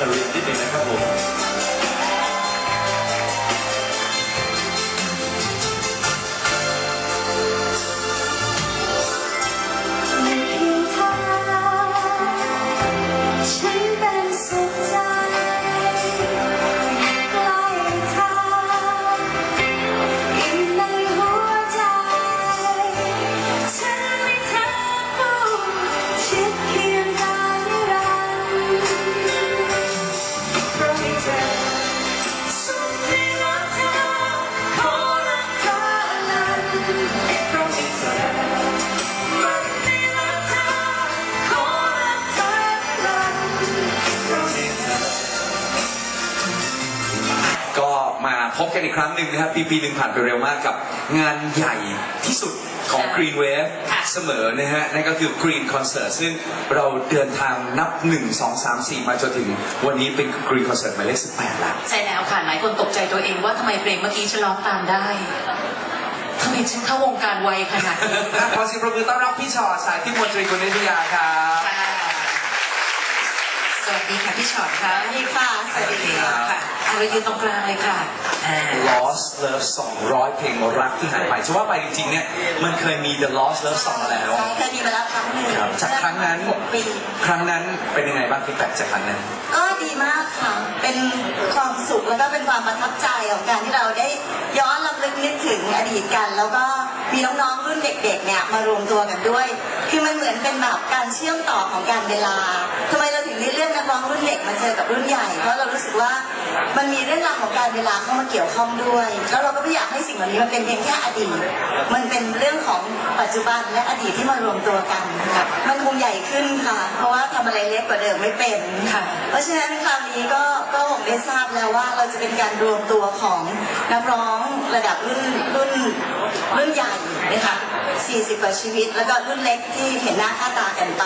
ส่งเสียงให้นารินนิดนึงนะครับผม ปีปีหนึ่งผ่านไปเร็วมากกับงานใหญ่ที่สุดของค่ะ Green Wave เสมอนะฮะ นั่นก็คือ Green Concert ซึ่งเราเดินทางนับ 1 2 3 4 มาจนถึงวันนี้เป็น Green Concert หมายเลข18แล้ว ใช่แล้วค่ะ หลายคนตกใจตัวเองว่าทำไมเพลงเมื่อกี้ฉันร้องตามได้ทำไมฉันเข้าวงการไวขนาดนี้ขอเสียงประมือต้อนรับพี่ชอสายที่มนตรีกุลนิตยาครับค่ะ สวัสดีค่ะพี่ชอตค่ะสวัสดีค่ะ สวัสดีค่ะค่ะเอาเรายืนตรงกลางเลยค่ะอ่า Lost Love Song ร้อยเพลงรักที่หายไปจะว่าไปจริงๆเนี่ยมันเคยมี The Lost Love Song มาแล้วเคยมีมาแล้วครั้งหนึ่งครับจากครั้งนั้นหกปีครั้งนั้นเป็นยังไงบ้างฟีดแบ็กจากครั้งนั้น ก็ดีมากค่ะ เป็นความสุขแล้วก็เป็นความประทับใจของการที่เราได้ย้อนรำลึกนึกถึงอดีตกันแล้วก็ มีน้องๆรุ่นเด็กๆเนี่ยมารวมตัวกันด้วย คือมันเหมือนเป็นแบบการเชื่อมต่อของการเวลาทำไมเราถึงได้เลือกนักร้องรุ่นเด็กมาเจอกับรุ่นใหญ่ เพราะเรารู้สึกว่ามันมีเรื่องราวของการเวลาเข้ามาเกี่ยวข้องด้วย แล้วเราก็ไม่อยากให้สิ่งเหล่านี้มันเป็นเพียงแค่อดีต มันเป็นเรื่องของปัจจุบันและอดีตที่มารวมตัวกันค่ะมันคงใหญ่ขึ้นค่ะ เพราะว่าทำอะไรเล็กกว่าเดิมไม่เป็นค่ะ เพราะฉะนั้นคราวนี้ก็ก็คงได้ทราบแล้วว่าเราจะเป็นการรวมตัวของนักร้องระดับรุ่นรุ่น รุ่นใหญ่นะคะ40 กว่าชีวิต แล้วก็รุ่นเล็กที่เห็นหน้าค่าตากันไป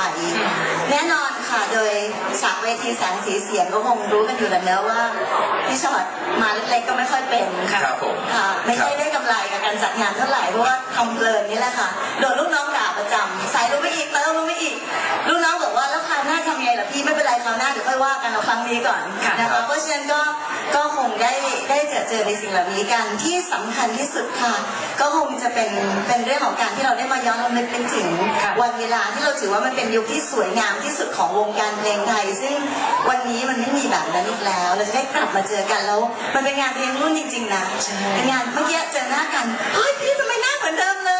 แน่นอนค่ะโดยฉากเวทีแสงสีเสียงก็คงรู้กันอยู่แล้วเนอะว่าพี่ชอตมาเล็กๆก็ไม่ค่อยเป็นค่ะครับผมค่ะไม่ครัใช่บได้กำไรกับการจัดงานเท่าไหร่เพราะว่าทำเพลินนี่แหละค่ะโดนลูกน้องด่าประจำใส่ลงไปอีกเติมลงไปอีก หน้าเดี๋ยวค่อยว่ากันเอาครั้งนี้ก่อนค่ะนะคะเพราะฉะนั้นก็ก็คงได้ได้เจอเจอในสิ่งเหล่านี้กันที่สำคัญที่สุดค่ะ ก็คงจะเป็นเป็นเรื่องของการที่เราได้มาย้อนรำลึกเป็นถึงค่ะวันเวลาที่เราถือว่ามันเป็นยุคที่สวยงามที่สุดของวงการเพลงไทย ซึ่งวันนี้มันไม่มีแบบนั้นอีกแล้ว เราจะได้กลับมาเจอกันแล้ว มันเป็นงานเพลงรุ่นจริงๆนะใช่เป็นงานเมื่อกี้เจอหน้ากันเฮ้ยพี่ทำไมหน้าเหมือนเดิมเลย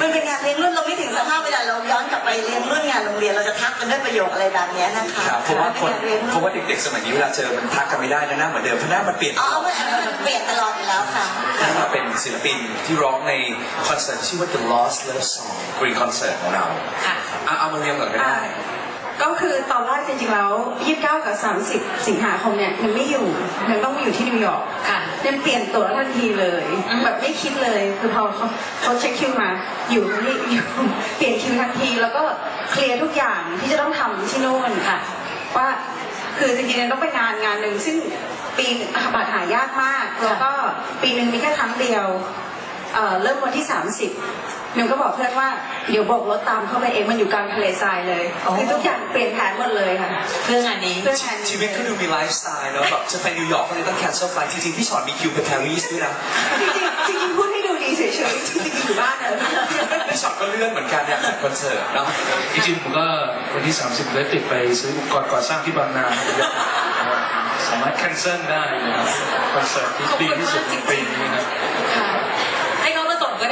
มันเป็นงานเพลงรุ่นเราไม่ถึงสภาพเวลาเราย้อนกลับไปเรียนรุ่นงานโรงเรียนเราจะทักกันด้วยประโยคอะไรแบบเนี้ยนะคะครับเพราะว่าคนป็งนเพราะว่าเด็กๆสมัยนี้เวลาเจอมันทักกันไม่ได้นะหน้าเหมือนเดิมเพราะหน้ามันเปลี่ยนอ๋อมันอันนั้นมันเปลี่ยนตลอดอยู่แล้วค่ะที่มาเป็นศิลปินที่ร้องในคอนเสิร์ตชื่อว่า The Lost Love Song Green Concert ของเราค่ะอะเอามาเรียงก่อนก็อ่าได้ ก็คือตอนแรกจริงๆแล้ว29 กับ 30 สิงหาคมเนี่ยยังไม่อยู่ยังต้องมาอยู่ที่นิวยอร์กค่ะยังเปลี่ยนตัวทันทีเลยอืมแบบไม่คิดเลยคือพอเขาเขาเช็คคิวมา อยู่ที่อยู่เปลี่ยนคิวทันที แล้วก็เคลียร์ทุกอย่างที่จะต้องทำที่โน่นค่ะ ว่าคือจริงๆเนี่ยต้องไปงานงานหนึ่งซึ่งปีบัตรหายากมาก แล้วก็ปีหนึ่งมีแค่ครั้งเดียวเอ่อเริ่มวันที่ 30 หนูก็บอกเพื่อนว่าเดี๋ยวโบอกรถตามเข้าไปเองมันอยู่กลางทะเลทรายเลยอ๋อคือทุกอย่างเปลี่ยนแผนหมดเลยค่ะเพื่องานนี้เพื่องานนี้ชีวิตก็ดูมีไลฟ์สไตล์เนอะแบบจะไปนิวยอร์กก็เลยต้อง cancel flight จริงๆพี่ชอตมีคิวไปปารีสด้วยนะจริงๆจริงๆพูดให้ดูดีเฉยๆจริงๆอยู่บ้านเนี่ยพี่ชอตก็เลื่อนเหมือนกันเนี่ยจากคอนเสิร์ตเนาะจริงๆผมก็วันที่ 30ได้ติดไปซื้ออุปกรณ์ก่อสร้างที่บางนาสามารถแคนเซิลได้นะครับคอนเสิร์ตที่ดีที่สุดในปีนี้นะครับ ค่ะ ให้เขามาส่งก็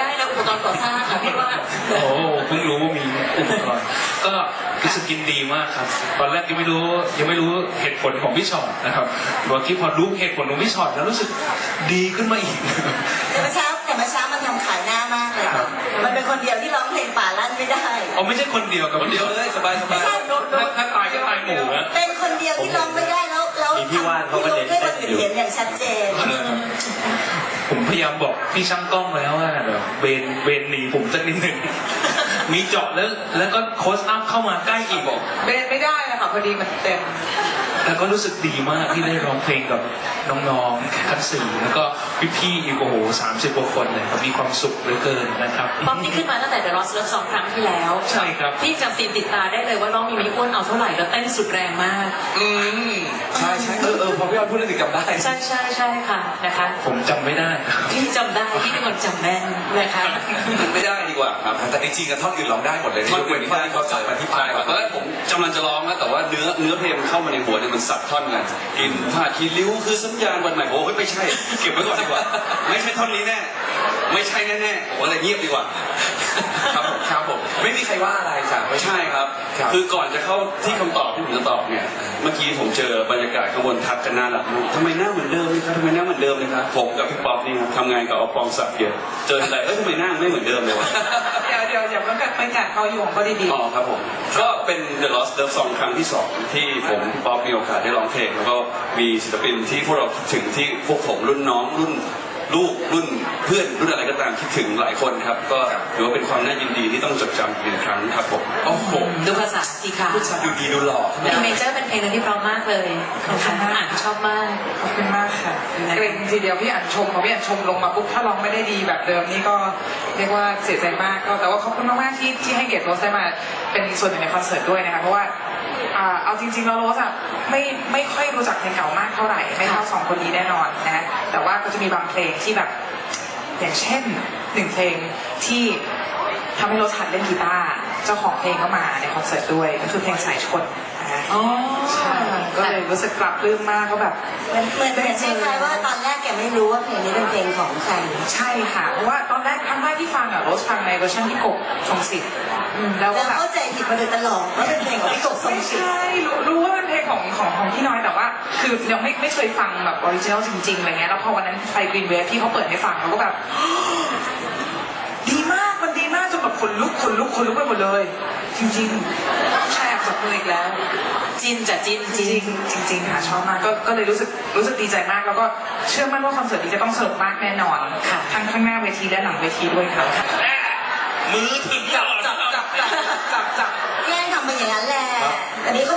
ได้นะอุปกรณ์ก่อสร้างค่ะพี่ว่าโอ้โหเพิ่งรู้ว่ามีอุปกรณ์ก็รู้สึกยินดีมากครับ ตอนแรกยังไม่รู้ยังไม่รู้เหตุผลของพี่ชอตนะครับเมื่อกี้พอรู้เหตุผลของพี่ชอตแล้วรู้สึกดีขึ้นมาอีกแต่เมื่อเช้าแต่เมื่อเช้ามันทำขายหน้ามากเลยครับมันเป็นคนเดียวที่ร้องเพลงป่าลั่นไม่ได้เอาไม่ใช่คนเดียวกับคนเดียวเลยสบายสบายใช่โดนโดนถ้าตายก็ตายหมู่นะเป็นคนเดียวที่ร้องไม่ได้แล้วแล้วมีพี่ว่านเขาก็เน้นให้คนอื่นเห็นอย่างชัดเจนผมพ ยายามบอกพี่ช่างกล้องแล้วว่าแบบเบนเบนหนีผมสักนิดหนึ่งมีเจาะแล้ว แล้วก็โคสอัพเข้ามาใกล้อีกบอก เบนไม่ได้นะคะพอดีมันเต็ม แล้วก็รู้สึกดีมากที่ได้ร้องเพลงกับน้องๆทั้งสี่แล้วก็พี่ๆอีกโอ้โหสามสิบกว่าคนเลยครับมีความสุขเหลือเกินนะครับป๊อปนี่ขึ้นมาตั้งแต่ The Lost Love สองครั้งที่แล้วใช่ครับพี่จำซีนติดตาได้เลยว่าน้องมีมิอ้วนเอาเท่าไหร่แล้วเต้นสุดแรงมากอืมใช่ใช่เออเออพอพี่ออนพูดแล้วถึงจำได้ใช่ใช่ใช่ค่ะนะคะ ผมจำไม่ได้ครับพี่จำได้พี่เป็นคนจำแม่นนะคะไม่ได้ดีกว่าครับแต่จริงๆกับท่อนอื่นร้องได้หมดเลยท่อนอื่นที่เขาจับมาที่ปลาใช่ยครับตอนแรกผมกำลังจะร้องนะแต่ว่าเนื้อเนื้อเพลงมันเข้ามาในหัวเนี่ยมันสับท่อนกันกินผ้าคีริ้วคือสัญญาณวันใหม่โอ้ยไม่ใช่ เก็บไว้ก่อนดีกว่า ไม่ใช่ท่อนนี้แน่ ไม่ใช่แน่ๆโอ้อะไรเงียบดีกว่า ครับผมครับผมไม่มีใครว่าอะไรจ้ะไม่ใช่ครับครับ คือก่อนจะเข้าที่คำตอบที่ผมจะตอบเนี่ย เมื่อกี้ผมเจอบรรยากาศข้างบนทักกันน่ารักมากทำไมหน้าเหมือนเดิมเลยครับทำไมหน้าเหมือนเดิมเลยครับผมกับพี่ป๊อปนี่ครับทำงานกับอปองศักดิ์เยอะเจออะไรเอ้ยทำไมหน้าไม่เหมือนเดิมเลยวะ เดี๋ยวเดี๋ยวอย่าเพิ่งไปกัดเขาอยู่ของเขาดีอ๋อครับผม ก็เป็น The Lost Love Song ครั้งที่สองที่ผมพี่ป๊อปมีโอกาสได้ร้องเพลงแล้วก็มีศิลปินที่พวกเราคิดถึงที่พวกผมรุ่นน้องรุ่น ลูกรุ่นเพื่อนรุ่นอะไรก็ตามคิดถึงหลายคนครับ ก็ถือว่าเป็นความน่ายินดีที่ต้องจดจำอีกหนึ่งครั้งครับผมโอ้โหดูภาษาสิคะผู้ชายดูดีดูหล่อเพลงเมเจอร์เป็นเพลงหนึงที่เพราะมากเลยนะคะอ่านชอบมากขอบคุณมากค่ะเกรงทีเดียวพี่อันชมพอพี่อันชมลงมาปุ๊บถ้าร้องไม่ได้ดีแบบเดิมนี่ก็เรียกว่าเสียใจมากก็แต่ว่าขอบคุณมากๆที่ที่ให้เกียรติโรสได้มาเป็นส่วนหนึ่งในคอนเสิร์ตด้วยนะคะเพราะว่าอ่า เอาจริงๆแล้วโรสอะไม่ไม่ค่อยรู้จักเพลงเก่ามากเท่าไหร่ไม่เท่าสองคนนี้แน่นอนนะแต่ว่าก็จะมีบางเพลงที่แบบอย่างเช่นหนึ่งเพลงที่ทำให้โรสหัดเล่นกีตาร์เจ้าของเพลงก็มาในคอนเสิร์ตด้วยก็คือเพลงสายชน นะคะอ๋อใช่ก็เลยรู้สึกปรับปลื้มมากก็แบบเหมือนเหมือนเหมือนคล้ายๆว่าตอนแรกแกไม่รู้ว่าเพลงนี้เป็นเพลงของใครใช่ค่ะเพราะว่าตอนแรกครั้งแรกที่ฟังอะโรสฟังในเวอร์ชันพี่กบทรงสิทธิ์อืมแล้วก็แล้วแบบเข้าใจผิดมาโดยตลอดว่าเป็นเพลงของพี่กบทรงไม่ศิษย์ใช่รู้รู้ว่าเป็นเพลงของของของพี่น้อยแต่คือยังไม่ไม่เคยฟังแบบออริจินอลจริงๆอะไรเงี้ยแล้วพอวันนั้นไปกรีนเวฟที่เขาเปิดให้ฟังเราก็แบบดีมากมันดีมากจนแบบขนลุกขนลุกขนลุกไปหมดเลย จริงๆใช่จับ มืออีกแล้ว จินจะจินจริงจริงๆค่ะชอบมากก็ก็เลยรู้สึกรู้สึกดีใจมาก แล้วก็เชื่อมั่นว่าคอนเสิร์ตนี้จะต้องสนุกมากแน่นอนค่ะทั้งข้างหน้าเวทีและหลังเวทีด้วยค่ะมือถึงจับจับจับจับจับจับแย่งทำมาอย่างนั้นแหละอันนี้เขา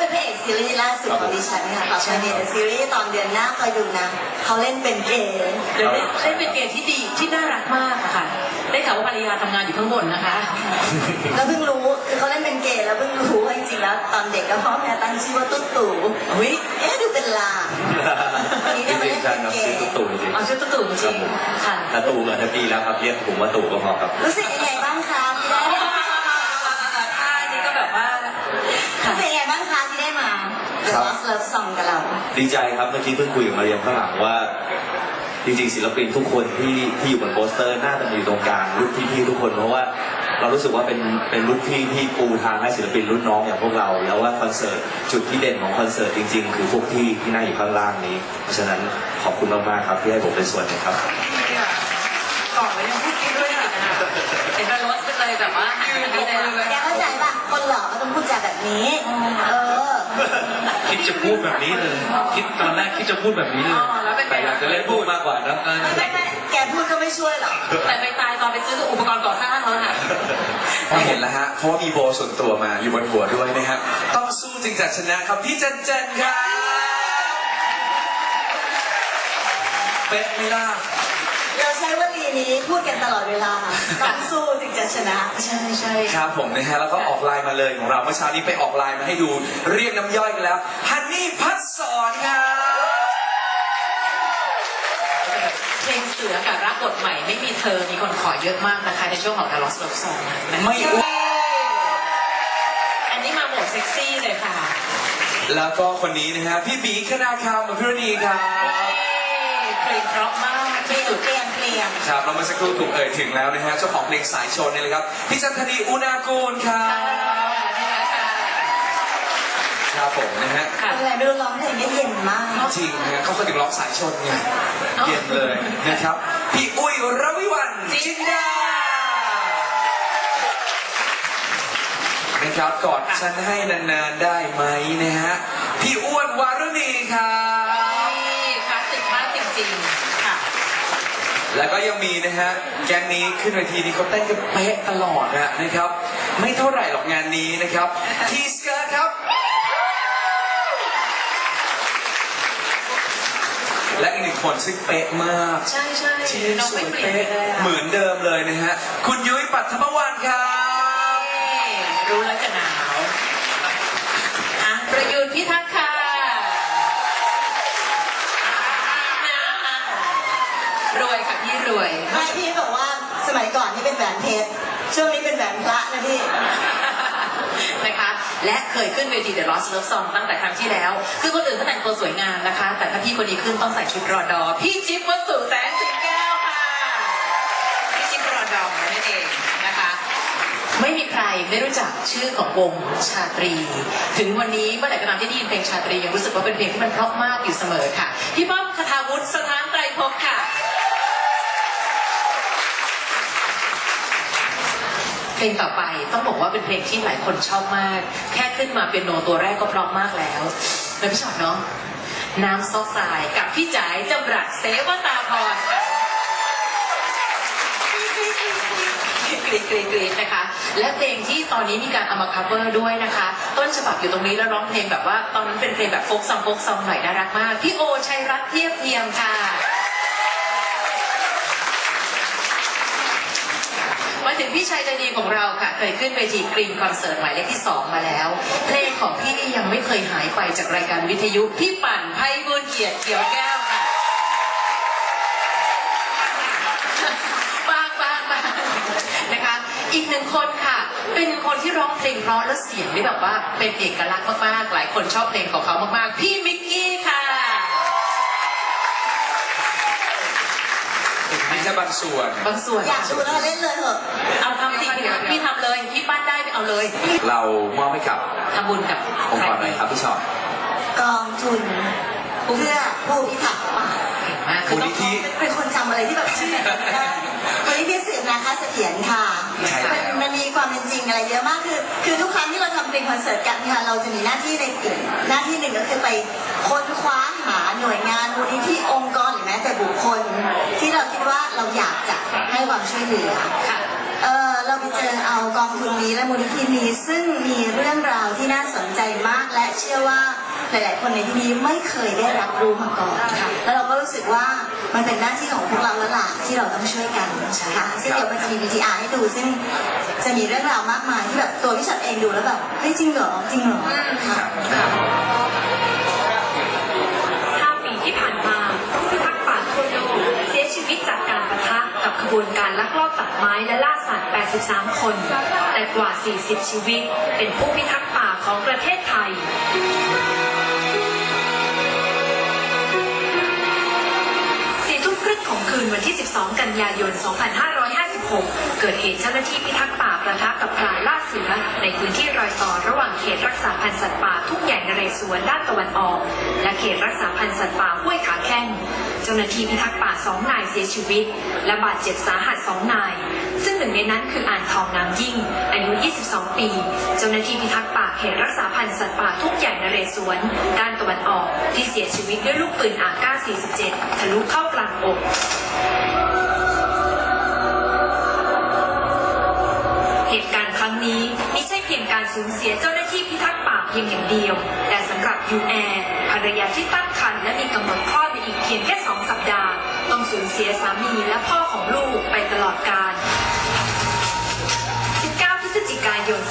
ซีรีส์ล่าสุดของดิฉันค่ะต่อไปในซีรีส์ตอนเดือนหน้าคอยดูนะเขาเล่นเป็นเกย์เดี๋ยวได้ได้เป็นเกย์ที่ดีที่น่ารักมากอะค่ะ ได้ข่าวว่าภรรยาทำงานอยู่ข้างบนนะคะแล้วเพิ่งรู้คือเขาเล่นเป็นเกย์แล้วเพิ่งรู้ว่าจริงๆแล้ว ตอนเด็กก็พ่อแม่ตั้งชื่อว่าตุ๊ตู่อุ้ยเอ๊ะดูเป็นลางวันนี้ได้มาเล่นเป็นเกย์ตู่จริงเอาชุดตุ๊ตู่จริงๆค่ะแต่ตู่กับแฮปปี้แล้วครับเรียกผมว่าตู่ก็พอครับรู้สึกยังไงบ้างคะที่ได้ ท่านี้ก็แบบว่า ค่ะ รู้สึกยังไงบ้างคะที่ได้มา The Lost Love Song กับเรา ดีใจครับเมื่อกี้เพิ่งคุยกับมาเรียมข้างหลังว่า จริงๆศิลปินทุกคนที่ที่อยู่บนโปสเตอร์น่าจะมาอยู่ตรงกลางรุ่นพี่ๆทุกคนเพราะว่าเรารู้สึกว่าเป็นเป็นรุ่นพี่ที่ปูทางให้ศิลปินรุ่นน้องอย่างพวกเรา แล้วว่าคอนเสิร์ตจุดที่เด่นของคอนเสิร์ตจริง ๆ คือพวกที่ที่นั่งอยู่ข้างล่างนี้ เพราะฉะนั้นขอบคุณมากๆครับที่ให้ผมเป็นส่วนหนึ่งครับก่อนแล้วยังพูดดีด้วยอะเห็นว่ารถก็เลยแบบว่าหันไปทางนี้เลย แกเข้าใจป่ะ คนหล่อก็ต้องพูดจาแบบนี้ เออ คิดจะพูดแบบนี้เลย คิดตอนแรกคิดจะพูดแบบนี้เลย อ๋อแล้วเป็นไง แต่อยากจะเล่นพูดมากกว่านะเออไม่ไม่ไม่แกพูดก็ไม่ช่วยหรอกแต่ไปตายตอนไปซื้ออุปกรณ์ก่อสร้างแล้วค่ะพอเห็นแล้วฮะ เพราะว่ามีโบส่วนตัวมาอยู่บนหัวด้วยนะฮะ ต้องสู้จึงจะชนะครับพี่เจนเจนครับเป๊ะไม่ล่ะเราใช้วลี นี้พูดกันตลอดเวลาต้องสู้ถึงจะชนะ ใช่ใช่ครับผมนะฮะแล้วก็ออกไลน์มาเลยของเราเมื่อเช้านี้ไปออกไลน์มาให้ดูเรียกน้ำย่อยกันแล้วฮันนี่พัดสอนครับเพลงเสือกับรักบทใหม่ไม่มีเธอมีคนขอเยอะมากนะคะในช่วงของ The Lost Love Song นะไม่อ้วนอันนี้มาโหมดเซ็กซี่เลยค่ะ แล้วก็คนนี้นะฮะพี่บีคณาคามกับพี่รณีครับเพลงเพราะมากที่สุดเปลี่ยน เปลี่ยนครับเราเมื่อสักครู่ถูกเอ่ยถึงแล้วนะฮะเจ้าของเพลงสายชนนี่เลยครับพี่จันทนีอุณากูลครับครับผมนะฮะค่ะอะไรไม่รู้ร้องเพลงได้เย็นมากจริงนะฮะเขาก็ถึงร้องสายชนไงเย็นเลยนะครับพี่อุ้ยรวิวันจินดานะครับกอดฉันให้นานๆได้ไหมนะฮะพี่อ้วนวารุณีครับ นี่คลาสสิกมากจริงๆ ค่ะ แล้วก็ยังมีนะฮะแก๊งนี้ขึ้นเวทีนี้เขาเต้นกันเป๊ะตลอดนะนะครับ ไม่เท่าไหร่หรอกงานนี้นะครับทีสเกิร์ครับ และอีกหนึ่งคนซึ่งเป๊ะมากใช่ใช่น้องไม่เปลี่ยนเลยอะเหมือนเดิมเลยนะฮะคุณยุ้ยปัทมวันครับนี่รู้แล้วจะหนาวอะประยุนพิทักษ์ ค่ะรวยค่ะพี่รวย ไม่พี่บอกว่าสมัยก่อนนี่เป็นแหวนเพชร ช่วงนี้เป็นแหวนพระนะพี่ นะคะ และเคยขึ้นเวที The Lost Love Song ตั้งแต่ครั้งที่แล้ว คือคนอื่นเขาแต่งตัวสวยงามนะคะ แต่ถ้าพี่คนนี้ขึ้นต้องใส่ชุดรอดอ พี่จิ๊บวัสสุแสนสิงแก้วค่ะ พี่จิ๊บรอดอนั่นเองนะคะไม่มีใครไม่รู้จักชื่อของวงชาตรี ถึงวันนี้เมื่อไหร่ก็ตามที่ได้ยินเพลงชาตรียังรู้สึกว่าเป็นเพลงที่มันเพราะมากอยู่เสมอค่ะ พี่ป้อมคทาวุฒิสถานไตรภพค่ะ เพลงต่อไปต้องบอกว่าเป็นเพลงที่หลายคนชอบมาก แค่ขึ้นมาเป็นโนตัวแรกก็เพราะมากแล้วแล้วพี่ชอตเนาะน้ำซอกทรายกับพี่จ๋ายจำรัดเสวตาพรกรีดกรีดกรีดนะคะ และเพลงที่ตอนนี้มีการเอามา cover ด้วยนะคะ ต้นฉบับอยู่ตรงนี้แล้วร้องเพลงแบบว่า ตอนนั้นเป็นเพลงแบบโฟกซองโฟกซองหน่อยน่ารักมาก พี่โอชัยรัตน์เทียบเทียมค่ะ มาถึง พี่ชายใจดีของเราค่ะ เคยขึ้นเวทีกรีนคอนเสิร์ตหมายเลขที่ 2 มาแล้ว เพลงของพี่ยังไม่เคยหายไปจากรายการวิทยุ พี่ปั่นไพบุญเกียรติเขียวแก้วค่ะบางบางบางนะคะ อีกหนึ่งคนค่ะ เป็นคนที่ร้องเพลงเพราะและเสียงได้แบบว่าเป็นเอกลักษณ์มากๆ หลายคนชอบเพลงของเขามากๆ พี่มิกกี้ค่ะ นี่แค่บางส่วน บางส่วนอยากดูแล้วเล่นเลยเหอะ เอาทำสิพี่ทำเลย พี่ปั้นได้ไปเอาเลย เรามอบให้กับทำบุญกับองค์กรไหนครับพี่ชอตกองทุนเพื่อผู้พิทักษ์ป่าเก่ง มากคือมูลต้อนิงธิ เป็นคนจำอะไรที่แบบชื่อได้วันนี้พี่สืบนาคาเสถียรค่ะใช่ครับ มันมันมีความเป็นจริงอะไรเยอะมากคือ คือทุกครั้งที่เราทำเป็นคอนเสิร์ตกันค่ะเราจะมีหน้าที่ในอีกหน้าที่หนึ่งก็คือไปค้นคว้าหาหน่วยงานมูลนิธิองค์กรหรือแม้แต่บุคคล ที่เราคิดว่าเราอยากจะให้ความช่วยเหลือ ค่ะ เออเราไปเจอเอากองทุนนี้และมูลนิธินี้ซึ่งมีเรื่องราวที่น่าสนใจมากและเชื่อว่า หลาย ๆ คนในที่นี้ไม่เคยได้รับรู้มาก่อนค่ะแล้วเราก็รู้สึกว่ามันเป็นหน้าที่ของพวกเราแล้วล่ะที่เราต้องช่วยกันนะคะซึ่งเดี๋ยวมันจะมี VTR ให้ดูซึ่งจะมีเรื่องราวมากมายที่แบบตัวพี่ชัดเองดูแล้วแบบเฮ้ยจริงเหรอจริงเหรอค่ะ5ปีที่ผ่านมาผู้พิทักษ์ป่าทั่วโลกเสียชีวิตจากการปะทะกับขบวนการลักลอบตัดไม้และล่าสัตว์ 83 คน แต่กว่า 40 ชีวิต เป็นผู้พิทักษ์ป่าของประเทศไทย วันที่ 12 กันยายน 2556 เกิดเหตุเจ้าหน้าที่พิทักษ์ป่า ประทะกับพรานล่าเสือ ในพื้นที่รอยต่อระหว่างเขตรักษาพันธุ์สัตว์ป่าทุ่งใหญ่นเรศวรด้านตะวันออก และเขตรักษาพันธุ์สัตว์ป่าห้วยขาแข้งเจ้าหน้าที่พิทักษ์ป่าสองนายเสียชีวิต และบาดเจ็บสาหัสสองนาย ซึ่งหนึ่งในนั้นคืออ่านทองนางยิ่ง อายุ 22 ปี เจ้าหน้าที่พิทักษ์ป่าเขตรักษาพันธุ์สัตว์ป่าทุ่งใหญ่นเรศวรด้านตะวันออก ที่เสียชีวิตด้วยลูกปืนอาก้า47 ทะลุเข้ากลางอก รั้งนี้ไม่ใช่เพียงการสูญเสียเจ้าหน้าที่พิทักษ์ป่าเพียงอย่างเดียว แต่สำหรับยูแอร์ภรรยาที่ตั้งครรภ์และมีกำหนดคลอดในอีกเพียงแค่สองสัปดาห์ ต้องสูญเสียสามีและพ่อของลูกไปตลอดกาล 19 พฤศจิกายน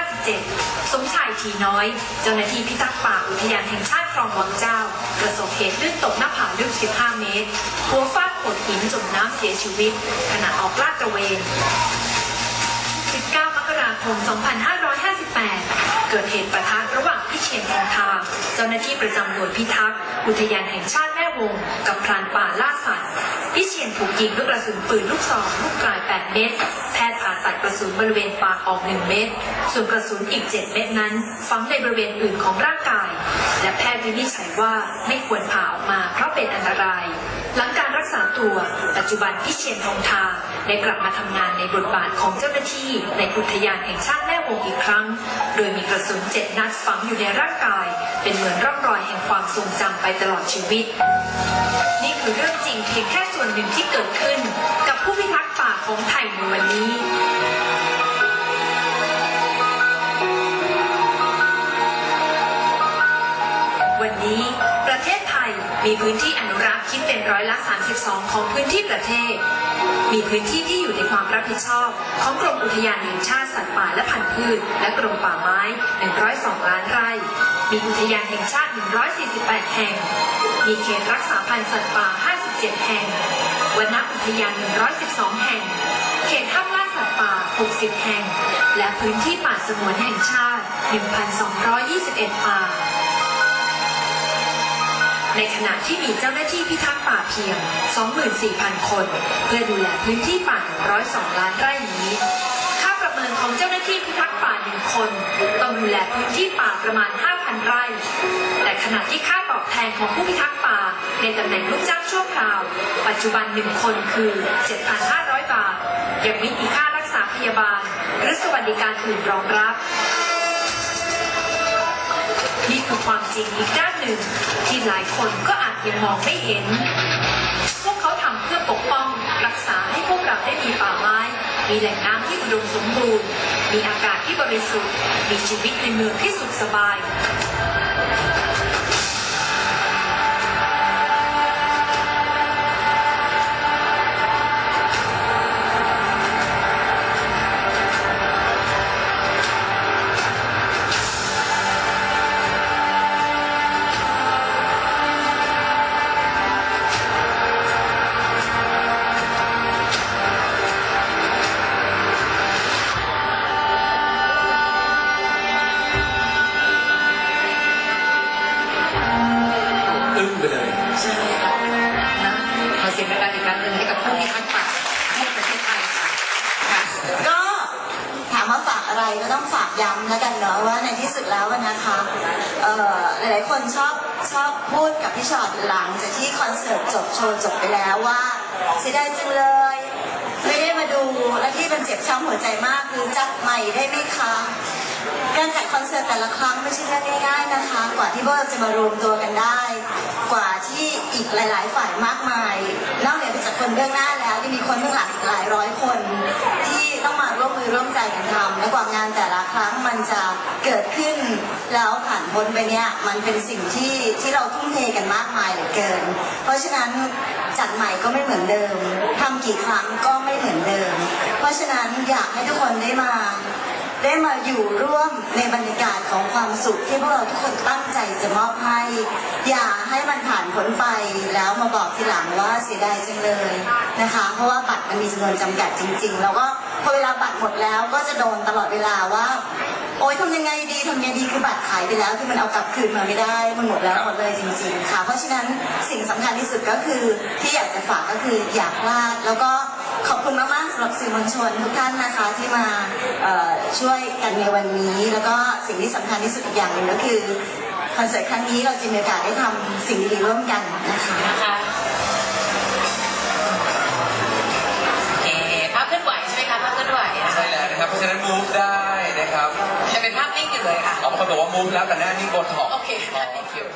2557 สมชายทีน้อย เจ้าหน้าที่พิทักษ์ป่าอุทยานแห่งชาติคลองวังเจ้า ประสบเหตุลื่นตกหน้าผาลึก 15 เมตรหัวฟาดโขดหินจมน้ำเสียชีวิต ขณะออกลาดตระเวน ม 2558 เกิดเหตุประทะระหว่างพิเชียนทองทา เจ้าหน้าที่ประจำหน่วยพิทักษ์ อุทยานแห่งชาติแม่วง กับพรานป่าล่าสัตว์ พิเชียนถูกยิงด้วยกระสุนปืนลูกซองลูกปลาย 8 เม็ดแพทย์ผ่าตัดกระสุนบริเวณปากออก 1 เม็ดส่วนกระสุนอีก 7 เม็ดนั้น ฝังในบริเวณอื่นของร่างกาย และแพทย์วินิจฉัยว่าไม่ควรผ่าออกมาเพราะเป็นอันตราย หลังการ ษาตัว ปัจจุบันพิเชียนทองทาได้กลับมาทำงานในบทบาทของเจ้าหน้าที่ ในอุทยานแห่งชาติแม่วงอีกครั้ง โดยมีกระสุนเจ็ดนัดฝังอยู่ในร่างกาย เป็นเหมือนร่องรอยแห่งความทรงจำไปตลอดชีวิต นี่คือเรื่องจริงเพียงแค่ส่วนหนึ่งที่เกิดขึ้น กับผู้พิทักษ์ป่าของไทยในวันนี้วันนี้ ประเทศไทยมีพื้นที่อนุ เป็นร้อยละ 32 ของพื้นที่ประเทศ มีพื้นที่ที่อยู่ในความรับผิดชอบของกรมอุทยานแห่งชาติสัตว์ป่าและพันธุ์พืช และกรมป่าไม้ 102 ล้านไร่ มีอุทยานแห่งชาติ 148 แห่ง มีเขตรักษาพันธุ์สัตว์ป่า 57 แห่งวนอุทยาน 112 แห่ง เขตห้ามล่าสัตว์ป่า 60 แห่ง และพื้นที่ป่าสงวนแห่งชาติ 1,221 ป่า ในขณะที่มีเจ้าหน้าที่พิทักษ์ป่าเพียง 24,000 คน เพื่อดูแลพื้นที่ป่า 102 ล้านไร่นี้ ค่าประเมินของเจ้าหน้าที่พิทักษ์ป่าหนึ่งคน ต้องดูแลพื้นที่ป่าประมาณ 5,000 ไร่ แต่ขณะที่ค่าตอบแทนของผู้พิทักษ์ป่า ในตำแหน่งลูกจ้างชั่วคราว ปัจจุบันหนึ่งคนคือ 7,500 บาท ยังไม่มีค่ารักษาพยาบาล หรือสวัสดิการอื่นรองรับ คือความจริงอีกด้านหนึ่ง ที่หลายคนก็อาจยังมองไม่เห็น พวกเขาทำเพื่อปกป้องรักษาให้พวกเราได้มีป่าไม้ มีแหล่งน้ำที่อุดมสมบูรณ์ มีอากาศที่บริสุทธิ์ มีชีวิตในเมืองที่สุขสบาย จมากคือจัดใหม่ได้ไหมคะ การจัดคอนเสิร์ตแต่ละครั้งไม่ใช่เรื่องง่ายๆนะคะ กว่าที่พวกเราจะมารวมตัวกันได้ กว่าที่อีกหลาย ๆ ฝ่ายมากมาย นอกเหนือจากคนเบื้องหน้าแล้วยังมีคนเบื้องหลังอีกหลายร้อยคน ที่ต้องมาร่วมมือร่วมใจกันทำและกว่างานแต่ละครั้งมันจะเกิดขึ้น แล้วผ่านพ้นไปเนี่ยมันเป็นสิ่งที่ที่เราทุ่มเทกันมากมายเหลือเกิน เพราะฉะนั้นจัดใหม่ก็ไม่เหมือนเดิมทำกี่ครั้งก็ไม่เหมือนเดิม เพราะฉะนั้นอยากให้ทุกคนได้มา ได้มาอยู่ร่วมในบรรยากาศของความสุขที่พวกเราทุกคนตั้งใจจะมอบให้ อย่าให้มันผ่านพ้นไปแล้วมาบอกทีหลังว่าเสียดายจังเลยนะคะ เพราะว่าบัตรมันมีจำนวนจำกัดจริง ๆ แล้วก็พอเวลาบัตรหมดแล้วก็จะโดนตลอดเวลาว่าโอ๊ยทำยังไงดีทำยังไงดีคือบัตรขายไปแล้วคือมันเอากลับคืนมาไม่ได้มันหมดแล้วหมดเลยจริง ๆ ค่ะ เพราะฉะนั้นสิ่งสำคัญที่สุดก็คือที่อยากจะฝากก็คืออย่าพลาดแล้วก็ ขอบคุณมากๆสำหรับสื่อมวลชนทุกท่านนะคะที่มาเอ่อช่วยกันในวันนี้ แล้วก็สิ่งที่สำคัญที่สุดอีกอย่างหนึ่งก็คือคอนเสิร์ตครั้งนี้เราจะมีโอกาสได้ทำสิ่งดีๆร่วมกันนะคะนะคะโอเคภาพเคลื่อนไหวใช่ไหมคะภาพเคลื่อนไหวอะใช่แล้วนะครับเพราะฉะนั้น move ได้นะครับจะเป็นภาพนิ่งอยู่เลยค่ะเอาบางคนบอกว่า move แล้วแต่หน้านิ่งบนถอกโอเค thank you